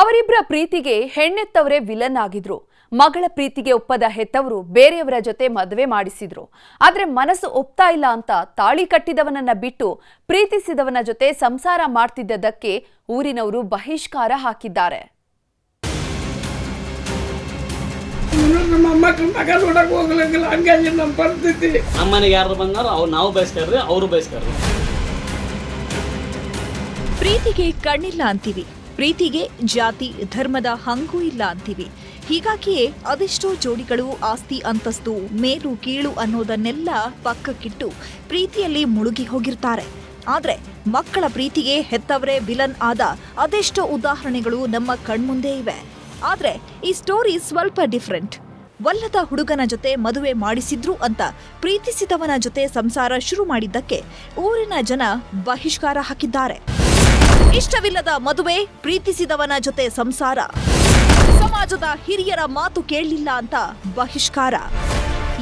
ಅವರಿಬ್ಬರ ಪ್ರೀತಿಗೆ ಹೆಣ್ಣೆತ್ತವರೇ ವಿಲನ್ ಆಗಿದ್ರು. ಮಗಳ ಪ್ರೀತಿಗೆ ಒಪ್ಪದ ಹೆತ್ತವರು ಬೇರೆಯವರ ಜೊತೆ ಮದುವೆ ಮಾಡಿಸಿದ್ರು. ಆದ್ರೆ ಮನಸ್ಸು ಒಪ್ತಾ ಇಲ್ಲ ಅಂತ ತಾಳಿ ಕಟ್ಟಿದವನನ್ನ ಬಿಟ್ಟು ಪ್ರೀತಿಸಿದವನ ಜೊತೆ ಸಂಸಾರ ಮಾಡ್ತಿದ್ದದಕ್ಕೆ ಊರಿನವರು ಬಹಿಷ್ಕಾರ ಹಾಕಿದ್ದಾರೆ. ಯಾರು ಬಂದಾರೋ ಅವ್ರು ನಾವು ಬಯಸ್ತಾರ್ರಿ ಅವರು ಬಯಸ್ತಾರ್ರಿ ಪ್ರೀತಿಗೆ ಕಣ್ಣಿಲ್ಲ ಅಂತೀವಿ. ಪ್ರೀತಿಗೆ ಜಾತಿ, ಧರ್ಮದ ಹಂಗೂ ಇಲ್ಲ ಅಂತೀವಿ. ಹೀಗಾಗಿಯೇ ಅದೆಷ್ಟೋ ಜೋಡಿಗಳು ಆಸ್ತಿ ಅಂತಸ್ತು, ಮೇಲು ಕೀಳು ಅನ್ನೋದನ್ನೆಲ್ಲ ಪಕ್ಕಕ್ಕಿಟ್ಟು ಪ್ರೀತಿಯಲ್ಲಿ ಮುಳುಗಿ ಹೋಗಿರ್ತಾರೆ. ಆದರೆ ಮಕ್ಕಳ ಪ್ರೀತಿಗೆ ಹೆತ್ತವರೇ ವಿಲನ್ ಆದ ಅದೆಷ್ಟೋ ಉದಾಹರಣೆಗಳು ನಮ್ಮ ಕಣ್ಮುಂದೆ ಇವೆ. ಆದರೆ ಈ ಸ್ಟೋರಿ ಸ್ವಲ್ಪ ಡಿಫ್ರೆಂಟ್. ವಲ್ಲದ ಹುಡುಗನ ಜೊತೆ ಮದುವೆ ಮಾಡಿಸಿದ್ರು ಅಂತ ಪ್ರೀತಿಸಿದವನ ಜೊತೆ ಸಂಸಾರ ಶುರು ಮಾಡಿದ್ದಕ್ಕೆ ಊರಿನ ಜನ ಬಹಿಷ್ಕಾರ ಹಾಕಿದ್ದಾರೆ. ಇಷ್ಟವಿಲ್ಲದ ಮದುವೆ, ಪ್ರೀತಿಸಿದವನ ಜೊತೆ ಸಂಸಾರ. ಸಮಾಜದ ಹಿರಿಯರ ಮಾತು ಕೇಳಲಿಲ್ಲ ಅಂತ ಬಹಿಷ್ಕಾರ.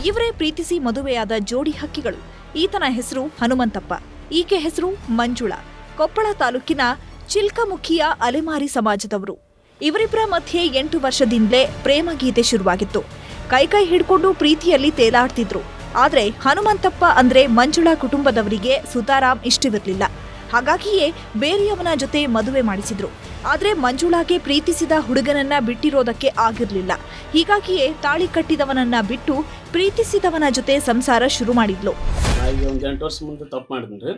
ಇವರೇ ಪ್ರೀತಿಸಿ ಮದುವೆಯಾದ ಜೋಡಿ ಹಕ್ಕಿಗಳು. ಈತನ ಹೆಸರು ಹನುಮಂತಪ್ಪ. ಈಕೆ ಹೆಸರು ಮಂಜುಳ. ಕೊಪ್ಪಳ ತಾಲೂಕಿನ ಚಿಲ್ಕಮುಖಿಯ ಅಲೆಮಾರಿ ಸಮಾಜದವರು. ಇವರಿಬ್ಬರ ಮಧ್ಯೆ ಎಂಟು ವರ್ಷದಿಂದಲೇ ಪ್ರೇಮ ಗೀತೆ ಶುರುವಾಗಿತ್ತು. ಕೈ ಕೈ ಹಿಡ್ಕೊಂಡು ಪ್ರೀತಿಯಲ್ಲಿ ತೇಲಾಡ್ತಿದ್ರು. ಆದ್ರೆ ಹನುಮಂತಪ್ಪ ಅಂದ್ರೆ ಮಂಜುಳಾ ಕುಟುಂಬದವರಿಗೆ ಸುತಾರಾಮ್ ಇಷ್ಟವಿರಲಿಲ್ಲ ಹಾಗಾಗಿಯೇ ಬೇರೆಯವನ ಜೊತೆ ಮದುವೆ ಮಾಡಿಸಿದ್ರು. ಆದರೆ ಮಂಜುಳಾಗೆ ಪ್ರೀತಿಸಿದ ಹುಡುಗನನ್ನ ಬಿಟ್ಟಿರೋದಕ್ಕೆ ಆಗಿರಲಿಲ್ಲ. ಹೀಗಾಗಿಯೇ ತಾಳಿ ಕಟ್ಟಿದವನನ್ನ ಬಿಟ್ಟು ಪ್ರೀತಿಸಿದವನ ಜೊತೆ ಸಂಸಾರ ಶುರು ಮಾಡಿದ್ಲು. ಒಂದು ಎಂಟು ವರ್ಷ ಮುಂದೆ ತಪ್ಪು ಮಾಡಿದ್ರಿ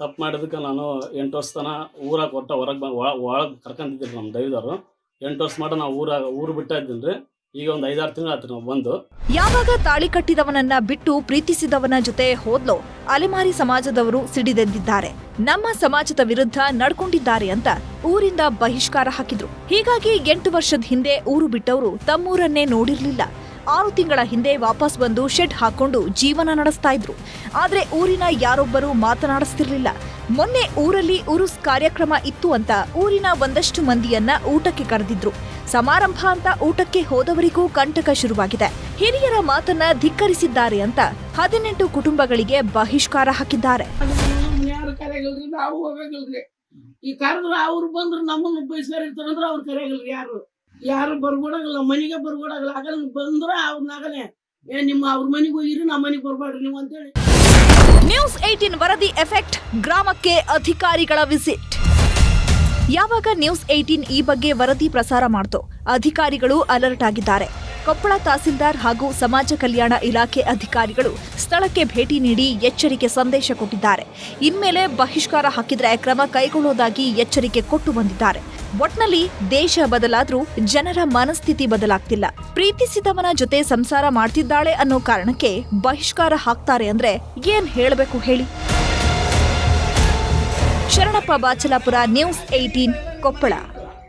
ತಪ್ಪು ಮಾಡಿದಕ್ಕೆ ನಾನು ಎಂಟು ವರ್ಷ ತನ ಊರಾಗ ಕೊಟ್ಟ ಹೊರಗೆ ಒಳಗೆ ಕರ್ಕೊಂತಿದ್ರಿ ನಮ್ಮ ದೈವದವರು. ಎಂಟು ವರ್ಷ ಮಾಡ ನಾವು ಊರಾಗ ಊರು ಬಿಟ್ಟ ರೀ ಈಗ ಒಂದು ಐದಾರು ತಿಂಗಳ ಬಂದು. ಯಾವಾಗ ತಾಳಿ ಕಟ್ಟಿದವನನ್ನ ಬಿಟ್ಟು ಪ್ರೀತಿಸಿದವನ ಜೊತೆ ಹೋದ್ಲೋ, ಅಲೆಮಾರಿ ಸಮಾಜದವರು ಸಿಡಿದೆದ್ದಿದ್ದಾರೆ. ನಮ್ಮ ಸಮಾಜದ ವಿರುದ್ಧ ನಡ್ಕೊಂಡಿದ್ದಾರೆ ಅಂತ ಊರಿಂದ ಬಹಿಷ್ಕಾರ ಹಾಕಿದ್ರು. ಹೀಗಾಗಿ ಎಂಟು ವರ್ಷದ ಹಿಂದೆ ಊರು ಬಿಟ್ಟವರು ತಮ್ಮೂರನ್ನೇ ನೋಡಿರ್ಲಿಲ್ಲ. ಆರು ತಿಂಗಳ ಹಿಂದೆ ವಾಪಸ್ ಬಂದು ಶೆಡ್ ಹಾಕೊಂಡು ಜೀವನ ನಡೆಸ್ತಾ ಇದ್ರು. ಆದ್ರೆ ಊರಿನ ಯಾರೊಬ್ಬರು ಮಾತನಾಡಿಸ್ತಿರ್ಲಿಲ್ಲ. ಮೊನ್ನೆ ಊರಲ್ಲಿ ಉರುಸ್ ಕಾರ್ಯಕ್ರಮ ಇತ್ತು ಅಂತ ಊರಿನ ಒಂದಷ್ಟು ಮಂದಿಯನ್ನ ಊಟಕ್ಕೆ ಕರೆದಿದ್ರು. ಸಮಾರಂಭ ಅಂತ ಊಟಕ್ಕೆ ಹೋದವರಿಗೂ ಕಂಟಕ ಶುರುವಾಗಿದೆ. ಹಿರಿಯರ ಮಾತನ್ನ ಧಿಕ್ಕರಿಸಿದ್ದಾರೆ ಅಂತ ಹದಿನೆಂಟು ಕುಟುಂಬಗಳಿಗೆ ಬಹಿಷ್ಕಾರ ಹಾಕಿದ್ದಾರೆ. ನಾವು ಈ ಕರೆದ್ರ ಅವ್ರು ಬಂದ್ರು ನಮ್ಮನ್ನ ಬಯಸ್ಕಾರ ಇರ್ತಾರಂದ್ರ ಅವ್ರು ಕರೆಯಗಲ್ರಿ ಯಾರು? ಯಾರು ಬರ್ಕೊಡಂಗಿಲ್ಲ ಮನೆಗೆ ಬರ್ಕೊಡಂಗಿಲ್ಲ ಆಗಲ್ಲ ಬಂದ್ರ ಅವ್ರನ್ನಾಗಲೇ. ಏ ನಿಮ್ಮ ಅವ್ರ ಮನೆಗೆ ಹೋಗಿರಿ ನಮ್ಮ ಮನೆಗೆ ಬರ್ಬೇಡ್ರಿ ನೀವು ಅಂತೇಳಿ. ನ್ಯೂಸ್ ಏಟೀನ್ ವರದಿ ಎಫೆಕ್ಟ್ ಗ್ರಾಮಕ್ಕೆ ಅಧಿಕಾರಿಗಳ ವಿಸಿಟ್. ಯಾವಾಗ ನ್ಯೂಸ್ ಏಟೀನ್ ಈ ಬಗ್ಗೆ ವರದಿ ಪ್ರಸಾರ ಮಾಡ್ತೋ, ಅಧಿಕಾರಿಗಳು ಅಲರ್ಟ್ ಆಗಿದ್ದಾರೆ. ಕೊಪ್ಪಳ ತಹಸೀಲ್ದಾರ್ ಹಾಗೂ ಸಮಾಜ ಕಲ್ಯಾಣ ಇಲಾಖೆ ಅಧಿಕಾರಿಗಳು ಸ್ಥಳಕ್ಕೆ ಭೇಟಿ ನೀಡಿ ಎಚ್ಚರಿಕೆ ಸಂದೇಶ ಕೊಟ್ಟಿದ್ದಾರೆ. ಇನ್ಮೇಲೆ ಬಹಿಷ್ಕಾರ ಹಾಕಿದ್ರೆ ಕ್ರಮ ಕೈಗೊಳ್ಳುವುದಾಗಿ ಎಚ್ಚರಿಕೆ ಕೊಟ್ಟು ಬಂದಿದ್ದಾರೆ. ಒಟ್ನಲ್ಲಿ ದೇಶ ಬದಲಾದ್ರೂ ಜನರ ಮನಸ್ಥಿತಿ ಬದಲಾಗ್ತಿಲ್ಲ. ಪ್ರೀತಿಸಿದವನ ಜೊತೆ ಸಂಸಾರ ಮಾಡ್ತಿದ್ದಾಳೆ ಅನ್ನೋ ಕಾರಣಕ್ಕೆ ಬಹಿಷ್ಕಾರ ಹಾಕ್ತಾರೆ ಅಂದ್ರೆ ಏನ್ ಹೇಳಬೇಕು ಹೇಳಿ. Sharanappa Bachalapura news eighteen Koppal.